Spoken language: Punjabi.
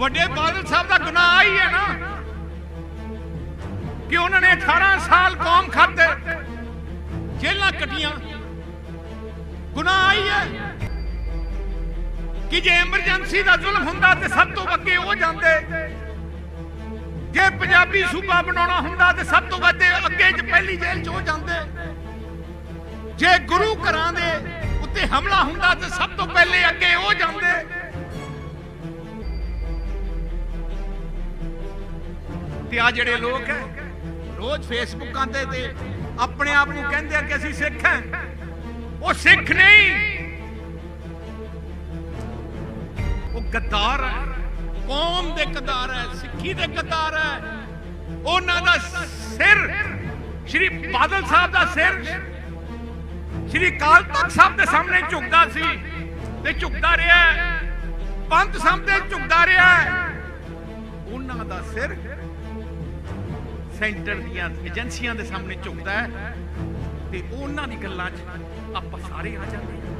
ਵੱਡੇ ਬਾਦਲ ਸਾਹਿਬ ਦਾ ਗੁਨਾਹ ਹੀ ਹੈ ਨਾ ਕਿ ਉਹਨਾਂ ਨੇ 18 ਸਾਲ ਕੌਮ ਖਾਤੇ ਜੇਲਾਂ ਕੱਟੀਆਂ। ਗੁਨਾਹ ਹੀ ਹੈ ਕਿ ਜੇ ਐਮਰਜੈਂਸੀ ਦਾ ਜ਼ੁਲਮ ਹੁੰਦਾ ਤੇ ਸਭ ਤੋਂ ਅੱਗੇ ਉਹ ਜਾਂਦੇ। ਜੇ ਪੰਜਾਬੀ ਸੂਬਾ ਬਣਾਉਣਾ ਹੁੰਦਾ ਤੇ ਸਭ ਤੋਂ ਵੱਧ ਅੱਗੇ ਚ ਪਹਿਲੀ ਜੇਲ੍ਹ ਚ ਉਹ ਜਾਂਦੇ। ਜੇ ਗੁਰੂ ਘਰਾਂ ਦੇ ਉੱਤੇ ਹਮਲਾ ਹੁੰਦਾ ਤੇ ਸਭ ਤੋਂ ਪਹਿਲੇ ਅੱਗੇ ਉਹ ਤੇ ਆ ਜਿਹੜੇ ਲੋਕ ਹੈ, ਰੋਜ਼ ਫੇਸਬੁੱਕਾਂ ਤੇ ਤੇ ਆਪਣੇ ਆਪ ਨੂੰ ਕਹਿੰਦੇ ਆ ਕਿ ਅਸੀਂ ਸਿੱਖ ਹਾਂ। ਉਹ ਸਿੱਖ ਨਹੀਂ। ਉਹ ਗੱਦਾਰ ਹੈ, ਕੌਮ ਦੇ ਗੱਦਾਰ ਹੈ, ਸਿੱਖੀ ਦੇ ਗੱਦਾਰ ਹੈ। ਉਹਨਾਂ ਦਾ ਸਿਰ, ਸ਼੍ਰੀ ਬਾਦਲ ਸਾਹਿਬ ਦਾ ਸਿਰ, ਸ਼੍ਰੀ ਕਾਲ ਤਖਤ ਸਾਹਿਬ ਦੇ ਸਾਹਮਣੇ ਝੁਕਦਾ ਸੀ ਤੇ ਝੁਕਦਾ ਰਿਹਾ ਹੈ। ਪੰਥ ਸਾਹਮਣੇ ਝੁਕਦਾ ਰਿਹਾ ਉਹਨਾਂ ਦਾ ਸਿਰ ਸੈਂਟਰ ਦੀਆਂ ਏਜੰਸੀਆਂ ਦੇ ਸਾਹਮਣੇ ਝੁਕਦਾ ਹੈ ਤੇ ਉਹਨਾਂ ਦੀ ਗੱਲਾਂ 'ਚ ਆਪਾਂ ਸਾਰੇ ਆ ਜਾਂਦੇ ਹਾਂ।